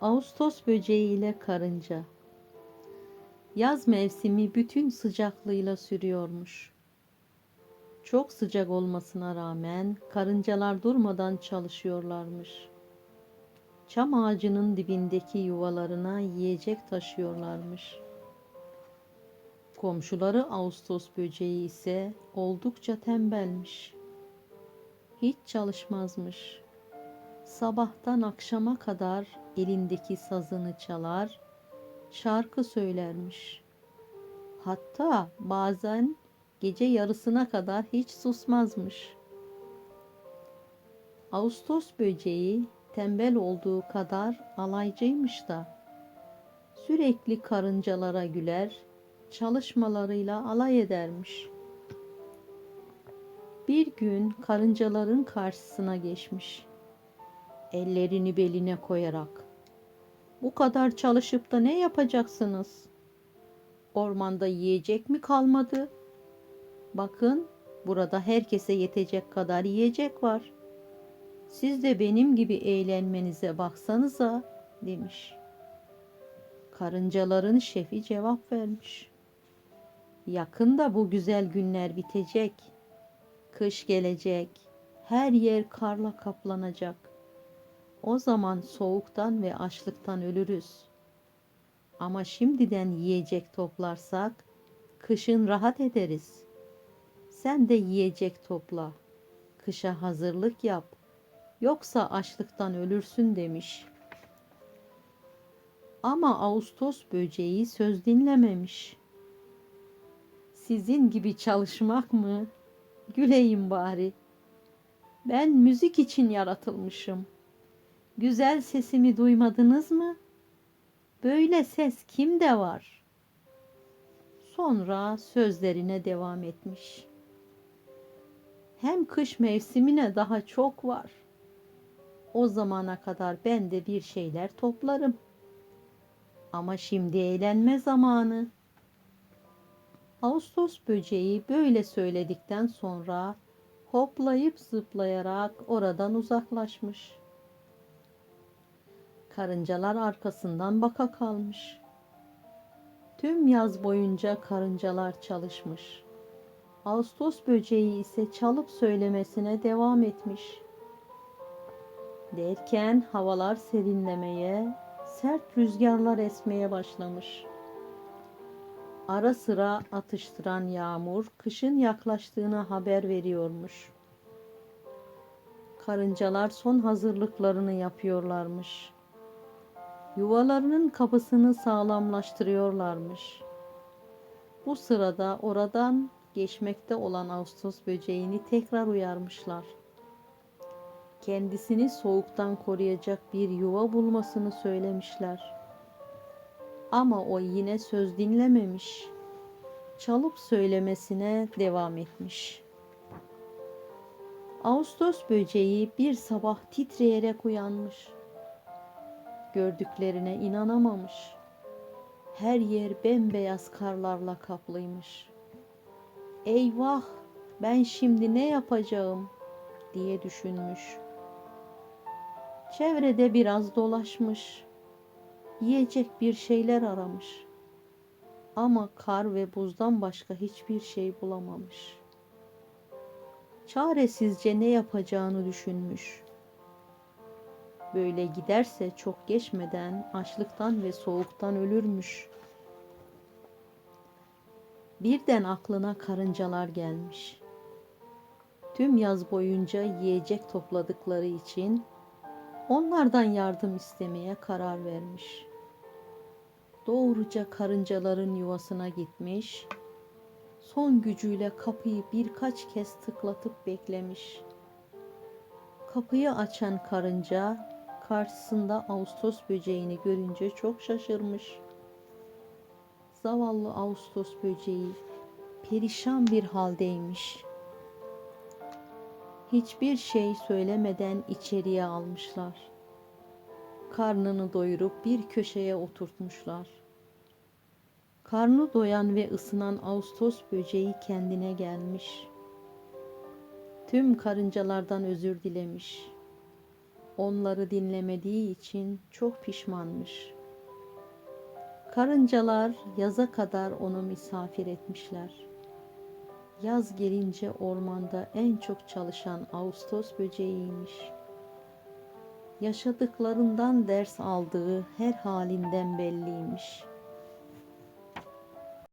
Ağustos böceği ile karınca. Yaz mevsimi bütün sıcaklığıyla sürüyormuş. Çok sıcak olmasına rağmen karıncalar durmadan çalışıyorlarmış. Çam ağacının dibindeki yuvalarına yiyecek taşıyorlarmış. Komşuları Ağustos böceği ise oldukça tembelmiş. Hiç çalışmazmış. Sabahtan akşama kadar elindeki sazını çalar, şarkı söylermiş. Hatta bazen gece yarısına kadar hiç susmazmış. Ağustos böceği tembel olduğu kadar alaycıymış da sürekli karıncalara güler, çalışmalarıyla alay edermiş. Bir gün karıncaların karşısına geçmiş. Ellerini beline koyarak bu kadar çalışıp da ne yapacaksınız? Ormanda yiyecek mi kalmadı? Bakın, burada herkese yetecek kadar yiyecek var. Siz de benim gibi eğlenmenize baksanıza, demiş. Karıncaların şefi cevap vermiş. Yakında bu güzel günler bitecek. Kış gelecek. Her yer karla kaplanacak. O zaman soğuktan ve açlıktan ölürüz. Ama şimdiden yiyecek toplarsak kışın rahat ederiz. Sen de yiyecek topla. Kışa hazırlık yap. Yoksa açlıktan ölürsün demiş. Ama Ağustos böceği söz dinlememiş. Sizin gibi çalışmak mı? Güleyim bari. Ben müzik için yaratılmışım.'' Güzel sesimi duymadınız mı? Böyle ses kimde var? Sonra sözlerine devam etmiş. Hem kış mevsimine daha çok var. O zamana kadar ben de bir şeyler toplarım. Ama şimdi eğlenme zamanı. Ağustos böceği böyle söyledikten sonra hoplayıp zıplayarak oradan uzaklaşmış. Karıncalar arkasından baka kalmış. Tüm yaz boyunca karıncalar çalışmış. Ağustos böceği ise çalıp söylemesine devam etmiş. Derken havalar serinlemeye, sert rüzgarlar esmeye başlamış. Ara sıra atıştıran yağmur kışın yaklaştığını haber veriyormuş. Karıncalar son hazırlıklarını yapıyorlarmış yuvalarının kapısını sağlamlaştırıyorlarmış. Bu sırada oradan geçmekte olan Ağustos böceğini tekrar uyarmışlar. Kendisini soğuktan koruyacak bir yuva bulmasını söylemişler. Ama o yine söz dinlememiş. Çalıp söylemesine devam etmiş. Ağustos böceği bir sabah titreyerek uyanmış Gördüklerine inanamamış. Her yer bembeyaz karlarla kaplıymış. Eyvah, ben şimdi ne yapacağım diye düşünmüş. Çevrede biraz dolaşmış. Yiyecek bir şeyler aramış. Ama kar ve buzdan başka hiçbir şey bulamamış. Çaresizce ne yapacağını düşünmüş. Böyle giderse çok geçmeden açlıktan ve soğuktan ölürmüş. Birden aklına karıncalar gelmiş. Tüm yaz boyunca yiyecek topladıkları için onlardan yardım istemeye karar vermiş. Doğruca karıncaların yuvasına gitmiş. Son gücüyle kapıyı birkaç kez tıklatıp beklemiş. Kapıyı açan karınca karşısında Ağustos böceğini görünce çok şaşırmış. Zavallı Ağustos böceği perişan bir haldeymiş. Hiçbir şey söylemeden içeriye almışlar. Karnını doyurup bir köşeye oturtmuşlar. Karnı doyan ve ısınan Ağustos böceği kendine gelmiş. Tüm karıncalardan özür dilemiş onları dinlemediği için çok pişmanmış. Karıncalar yaza kadar onu misafir etmişler. Yaz gelince ormanda en çok çalışan Ağustos böceğiymiş. Yaşadıklarından ders aldığı her halinden belliymiş.